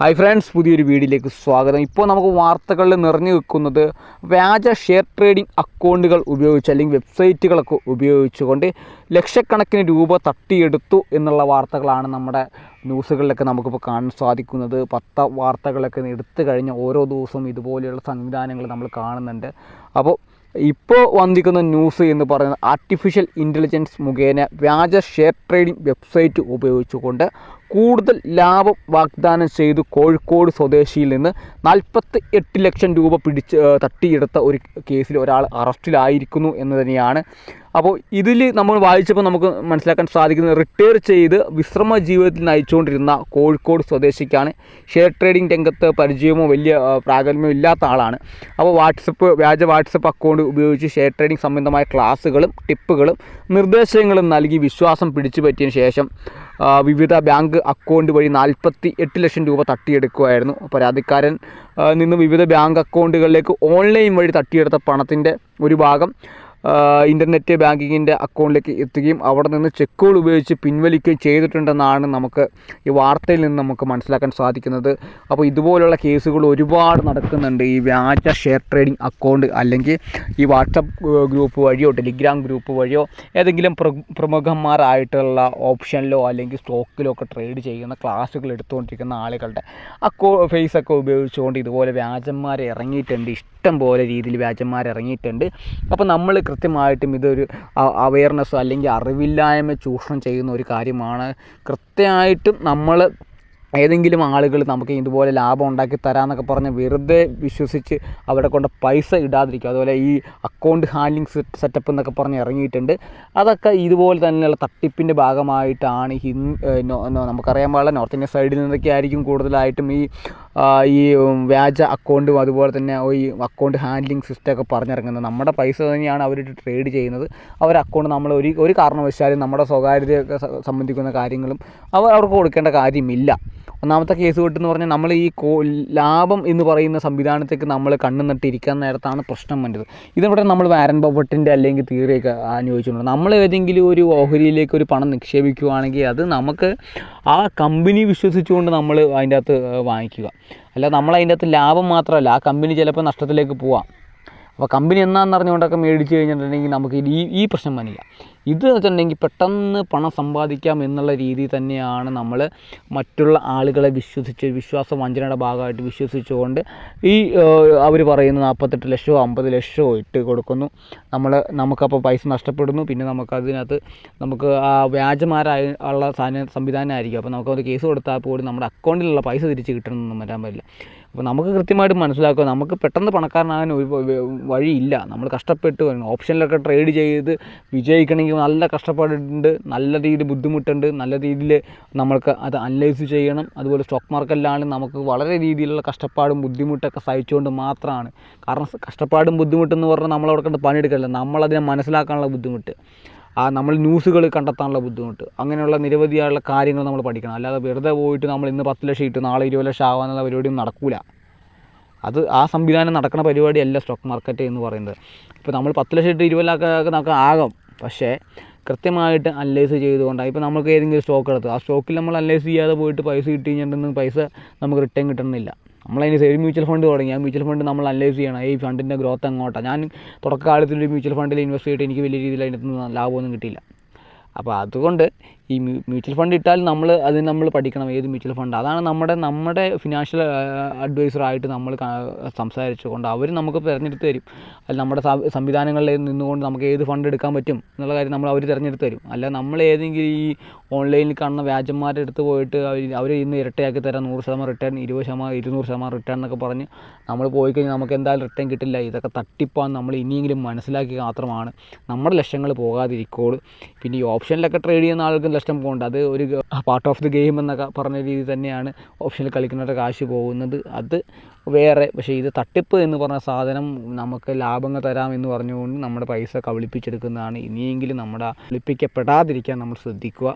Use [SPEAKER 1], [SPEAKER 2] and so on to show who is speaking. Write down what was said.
[SPEAKER 1] Hi friends പുതിയൊരു വീഡിയോയിലേക്ക് സ്വാഗതം. ഇപ്പോൾ നമുക്ക് വാർത്തകളിൽ നിറഞ്ഞു നിൽക്കുന്നത് വ്യാജ ഷെയർ ട്രേഡിംഗ് അക്കൗണ്ടുകൾ ഉപയോഗിച്ച് അല്ലെങ്കിൽ വെബ്സൈറ്റുകളൊക്കെ ഉപയോഗിച്ചുകൊണ്ട് ലക്ഷക്കണക്കിന് രൂപ തട്ടിയെടുത്തു എന്നുള്ള വാർത്തകളാണ് നമ്മുടെ ന്യൂസുകളിലൊക്കെ നമുക്കിപ്പോൾ കാണാൻ സാധിക്കുന്നത്. പത്ത വാർത്തകളൊക്കെ എടുത്തു കഴിഞ്ഞ ഓരോ ദിവസവും ഇതുപോലെയുള്ള സംവിധാനങ്ങൾ നമ്മൾ കാണുന്നുണ്ട്. അപ്പോൾ ഇപ്പോൾ വന്നിരിക്കുന്ന ന്യൂസ് എന്ന് പറയുന്നത് ആർട്ടിഫിഷ്യൽ ഇന്റലിജൻസ് മുഖേന വ്യാജ ഷെയർ ട്രേഡിംഗ് വെബ്സൈറ്റ് ഉപയോഗിച്ചുകൊണ്ട് കൂടുതൽ ലാഭം വാഗ്ദാനം ചെയ്ത് കോഴിക്കോട് സ്വദേശിയിൽ നിന്ന് നാൽപ്പത്തി എട്ട് ലക്ഷം രൂപ പിടിച്ച് തട്ടിയെടുത്ത ഒരു കേസിൽ ഒരാൾ അറസ്റ്റിലായിരിക്കുന്നു എന്ന് തന്നെയാണ് അപ്പോൾ ഇതിൽ നമ്മൾ വായിച്ചപ്പോൾ നമുക്ക് മനസ്സിലാക്കാൻ സാധിക്കുന്നത് റിട്ടയർ ചെയ്ത് വിശ്രമ ജീവിതത്തിൽ നയിച്ചുകൊണ്ടിരുന്ന കോഴിക്കോട് സ്വദേശിക്കാണ്. ഷെയർ ട്രേഡിംഗ് രംഗത്ത് പരിചയമോ വലിയ പ്രാഗൽഭ്യമോ ഇല്ലാത്ത ആളാണ്. അപ്പോൾ വാട്സപ്പ് വ്യാജ വാട്സപ്പ് അക്കൗണ്ട് ഉപയോഗിച്ച് ഷെയർ ട്രേഡിംഗ് സംബന്ധമായ ക്ലാസ്സുകളും ടിപ്പുകളും നിർദ്ദേശങ്ങളും നൽകി വിശ്വാസം പിടിച്ചു പറ്റിയതിന് ശേഷം വിവിധ ബാങ്ക് അക്കൗണ്ട് വഴി നാൽപ്പത്തി എട്ട് ലക്ഷം രൂപ തട്ടിയെടുക്കുമായിരുന്നു പരാതിക്കാരൻ നിന്ന് വിവിധ ബാങ്ക് അക്കൗണ്ടുകളിലേക്ക് ഓൺലൈൻ വഴി തട്ടിയെടുത്ത പണത്തിന്റെ ഒരു ഭാഗം ഇന്റർനെറ്റ് ബാങ്കിങ്ങിന്റെ അക്കൗണ്ടിലേക്ക് എത്തുകയും അവിടെ നിന്ന് ചെക്കുകൾ ഉപയോഗിച്ച് പിൻവലിക്കുകയും ചെയ്തിട്ടുണ്ടെന്നാണ് നമുക്ക് ഈ വാർത്തയിൽ നിന്ന് നമുക്ക് മനസ്സിലാക്കാൻ സാധിക്കുന്നത്. അപ്പോൾ ഇതുപോലുള്ള കേസുകൾ ഒരുപാട് നടക്കുന്നുണ്ട്. ഈ വ്യാജ ഷെയർ ട്രേഡിംഗ് അക്കൗണ്ട് അല്ലെങ്കിൽ ഈ വാട്സപ്പ് ഗ്രൂപ്പ് വഴിയോ ടെലിഗ്രാം ഗ്രൂപ്പ് വഴിയോ ഏതെങ്കിലും പ്ര പ്രമുഖന്മാരായിട്ടുള്ള ഓപ്ഷനിലോ അല്ലെങ്കിൽ സ്റ്റോക്കിലോ ഒക്കെ ട്രേഡ് ചെയ്യുന്ന ക്ലാസ്സുകൾ എടുത്തുകൊണ്ടിരിക്കുന്ന ആളുകളുടെ അക്കോ ഫേസൊക്കെ ഉപയോഗിച്ചുകൊണ്ട് ഇതുപോലെ വ്യാജന്മാർ ഇറങ്ങിയിട്ടുണ്ട്. ഇഷ്ടം പോലെ രീതിയിൽ വ്യാജന്മാർ ഇറങ്ങിയിട്ടുണ്ട്. അപ്പോൾ നമ്മൾ കൃത്യമായിട്ടും ഇതൊരു അവയർനെസ് അല്ലെങ്കിൽ അറിവില്ലായ്മ ചൂഷണം ചെയ്യുന്ന ഒരു കാര്യമാണ്. കൃത്യമായിട്ടും നമ്മൾ ഏതെങ്കിലും ആളുകൾ നമുക്ക് ഇതുപോലെ ലാഭം ഉണ്ടാക്കി തരാമെന്നൊക്കെ പറഞ്ഞ് വെറുതെ വിശ്വസിച്ച് അവിടെ കൊണ്ട് പൈസ ഇടാതിരിക്കും. അതുപോലെ ഈ അക്കൗണ്ട് ഹാൻഡ്ലിംഗ് സെറ്റപ്പ് എന്നൊക്കെ പറഞ്ഞ് ഇറങ്ങിയിട്ടുണ്ട്. അതൊക്കെ ഇതുപോലെ തന്നെയുള്ള തട്ടിപ്പിന്റെ ഭാഗമായിട്ടാണ് ഹിന്ദ് നമുക്കറിയാൻ പാടില്ല. നോർത്ത് ഇന്ത്യൻ സൈഡിൽ നിന്നൊക്കെ ആയിരിക്കും കൂടുതലായിട്ടും ഈ ഈ വ്യാജ അക്കൗണ്ടും അതുപോലെ തന്നെ ഈ അക്കൗണ്ട് ഹാൻഡ്ലിംഗ് സിസ്റ്റം ഒക്കെ പറഞ്ഞിറങ്ങുന്നത്. നമ്മുടെ പൈസ തന്നെയാണ് അവർ ട്രേഡ് ചെയ്യുന്നത്. അവർ അക്കൗണ്ട് നമ്മൾ ഒരു ഒരു കാരണവശാലും നമ്മുടെ സ്വകാര്യതയൊക്കെ സംബന്ധിക്കുന്ന കാര്യങ്ങളും അവർ അവർക്ക് കൊടുക്കേണ്ട കാര്യമില്ല. ഒന്നാമത്തെ കേസ് കിട്ടെന്ന് പറഞ്ഞാൽ നമ്മൾ ഈ ലാഭം എന്ന് പറയുന്ന സംവിധാനത്തേക്ക് നമ്മൾ കണ്ണു നട്ടിരിക്കാൻ നേരത്താണ് പ്രശ്നം വേണ്ടത് ഇതിവിടെ നമ്മൾ വാരൻ ബഫറ്റിന്റെ അല്ലെങ്കിൽ തീരെയൊക്കെ അനുഭവിച്ചിട്ടുണ്ട് നമ്മൾ ഏതെങ്കിലും ഒരു ഓഹരിയിലേക്ക് ഒരു പണം നിക്ഷേപിക്കുകയാണെങ്കിൽ അത് നമുക്ക് ആ കമ്പനി വിശ്വസിച്ചുകൊണ്ട് നമ്മൾ അതിന്റെ അകത്ത് വാങ്ങിക്കുക. അല്ല നമ്മൾ അതിന്റെ അകത്ത് ലാഭം മാത്രമല്ല ആ കമ്പനി ചിലപ്പോൾ നഷ്ടത്തിലേക്ക് പോവാം. അപ്പോൾ കമ്പനി എന്നാന്ന് അറിഞ്ഞുകൊണ്ടൊക്കെ മേടിച്ച് കഴിഞ്ഞിട്ടുണ്ടെങ്കിൽ നമുക്ക് ഈ ഈ പ്രശ്നം വന്നില്ല. ഇത് വെച്ചിട്ടുണ്ടെങ്കിൽ പെട്ടെന്ന് പണം സമ്പാദിക്കാം എന്നുള്ള രീതി തന്നെയാണ് നമ്മൾ മറ്റുള്ള ആളുകളെ വിശ്വസിച്ച് വിശ്വാസ വഞ്ചനയുടെ ഭാഗമായിട്ട് വിശ്വസിച്ചുകൊണ്ട് ഈ അവർ പറയുന്ന നാൽപ്പത്തെട്ട് ലക്ഷമോ അമ്പത് ലക്ഷമോ ഇട്ട് കൊടുക്കുന്നു. നമ്മൾ നമുക്കപ്പോൾ പൈസ നഷ്ടപ്പെടുന്നു. പിന്നെ നമുക്കതിനകത്ത് നമുക്ക് ആ വ്യാജമാരായ ഉള്ള സാധന സംവിധാനമായിരിക്കും അപ്പോൾ നമുക്ക് അത് കേസ് കൊടുത്താൽ പോലും നമ്മുടെ അക്കൗണ്ടിലുള്ള പൈസ തിരിച്ച് കിട്ടണമെന്നൊന്നും വരാൻ പറ്റില്ല അപ്പോൾ നമുക്ക് കൃത്യമായിട്ട് മനസ്സിലാക്കുക. നമുക്ക് പെട്ടെന്ന് പണക്കാരനാകാൻ ഒരു വഴിയില്ല. നമ്മൾ കഷ്ടപ്പെട്ട് ഓപ്ഷനിലൊക്കെ ട്രേഡ് ചെയ്ത് വിജയിക്കണമെങ്കിൽ നല്ല കഷ്ടപ്പാടുണ്ട് നല്ല രീതിയിൽ ബുദ്ധിമുട്ടുണ്ട് നല്ല രീതിയിൽ നമ്മൾക്ക് അത് അനലൈസ് ചെയ്യണം. അതുപോലെ സ്റ്റോക്ക് മാർക്കറ്റിലാണ് നമുക്ക് വളരെ രീതിയിലുള്ള കഷ്ടപ്പാടും ബുദ്ധിമുട്ടൊക്കെ സഹിച്ചുകൊണ്ട് മാത്രമാണ്. കാരണം കഷ്ടപ്പാടും കഷ്ടപ്പാടും ബുദ്ധിമുട്ടെന്ന് പറഞ്ഞാൽ നമ്മളവിടെ കണ്ട് പണിയെടുക്കല്ല? നമ്മളതിനെ മനസ്സിലാക്കാനുള്ള ബുദ്ധിമുട്ട്. ആ നമ്മൾ ന്യൂസുകൾ കണ്ടെത്താനുള്ള ബുദ്ധിമുട്ട്. അങ്ങനെയുള്ള നിരവധിയായുള്ള കാര്യങ്ങൾ നമ്മൾ പഠിക്കണം. അല്ലാതെ വെറുതെ പോയിട്ട് നമ്മൾ ഇന്ന് പത്ത് ലക്ഷം ഇട്ട് നാളെ ഇരുപത് ലക്ഷം ആവാന്നുള്ള പരിപാടിയും നടക്കൂല. അത് ആ സംവിധാനം നടക്കുന്ന പരിപാടിയല്ല സ്റ്റോക്ക് മാർക്കറ്റ് എന്ന് പറയുന്നത്. ഇപ്പോൾ നമ്മൾ പത്ത് ലക്ഷം ഇട്ട് ഇരുപത് ലക്ഷം നമുക്ക് ആകാം. പക്ഷേ കൃത്യമായിട്ട് അനലൈസ് ചെയ്തുകൊണ്ടാണ്. ഇപ്പോൾ നമുക്ക് ഏതെങ്കിലും സ്റ്റോക്ക് എടുത്തു. ആ സ്റ്റോക്കിൽ നമ്മൾ അനലൈസ് ചെയ്യാതെ പോയിട്ട് പൈസ കിട്ടി കഴിഞ്ഞിട്ടുണ്ടെങ്കിൽ പൈസ നമുക്ക് റിട്ടേൺ കിട്ടണമെന്നില്ല. നമ്മളതിന് ഒരു മ്യൂച്വൽ ഫണ്ട് തുടങ്ങി. ആ മ്യൂച്വൽ ഫണ്ട് നമ്മൾ അനലൈസ് ചെയ്യണം. ഈ ഫണ്ടിന്റെ ഗ്രോത്ത് എങ്ങോട്ടാണ് ഞാൻ തുടക്കകാലത്തിൽ ഒരു മ്യൂച്വൽ ഫണ്ടിൽ ഇൻവെസ്റ്റ് ചെയ്തിട്ട് എനിക്ക് വലിയ രീതിയിൽ അതിനകത്ത് നിന്ന് ലാഭമൊന്നും കിട്ടിയില്ല. അപ്പോൾ അതുകൊണ്ട് ഈ മ്യൂച്വൽ ഫണ്ട് ഇട്ടാൽ നമ്മൾ അത് നമ്മൾ പഠിക്കണം ഏത് മ്യൂച്വൽ ഫണ്ട് അതാണ് നമ്മുടെ നമ്മുടെ ഫിനാൻഷ്യൽ അഡ്വൈസറായിട്ട് നമ്മൾ സംസാരിച്ചുകൊണ്ട് അവർ നമുക്ക് തിരഞ്ഞെടുത്ത് തരും. അല്ല നമ്മുടെ സംവിധാനങ്ങളിൽ നിന്നുകൊണ്ട് നമുക്ക് ഏത് ഫണ്ട് എടുക്കാൻ പറ്റും എന്നുള്ള കാര്യം നമ്മൾ അവർ തിരഞ്ഞെടുത്ത് തരും. അല്ല നമ്മൾ ഏതെങ്കിലും ഈ ഓൺലൈനിൽ കാണുന്ന വ്യാജന്മാരുടെ അടുത്ത് പോയിട്ട് അവർ അവർ ഇന്ന് ഇരട്ടയാക്കി തരാം നൂറ് ശതമാനം റിട്ടേൺ ഇരുപത് ശതമാനം ഇരുന്നൂറ് ശതമാനം റിട്ടേൺ എന്നൊക്കെ പറഞ്ഞ് നമ്മൾ പോയി കഴിഞ്ഞാൽ നമുക്ക് എന്തായാലും റിട്ടേൺ കിട്ടില്ല. ഇതൊക്കെ തട്ടിപ്പാന്ന് നമ്മൾ ഇനിയെങ്കിലും മനസ്സിലാക്കി മാത്രമാണ്. നമ്മുടെ ലക്ഷ്യങ്ങൾ പോകാതിരിക്കോളൂ. പിന്നെ ഈ ഓപ്ഷനിലൊക്കെ ട്രേഡ് ചെയ്യുന്ന ആൾക്ക് നഷ്ടം പോകണ്ട അത് ഒരു പാർട്ട് ഓഫ് ദി ഗെയിം എന്നൊക്കെ പറഞ്ഞ രീതി തന്നെയാണ് ഓപ്ഷനിൽ കളിക്കുന്നവരുടെ കാശ് പോകുന്നത്. അത് വേറെ പക്ഷേ ഇത് തട്ടിപ്പ് എന്ന് പറഞ്ഞ സാധനം നമുക്ക് ലാഭങ്ങൾ തരാം എന്ന് പറഞ്ഞുകൊണ്ട് നമ്മുടെ പൈസ കബളിപ്പിച്ചെടുക്കുന്നതാണ്. ഇനിയെങ്കിലും നമ്മുടെ കളിപ്പിക്കപ്പെടാതിരിക്കാൻ നമ്മൾ ശ്രദ്ധിക്കുക.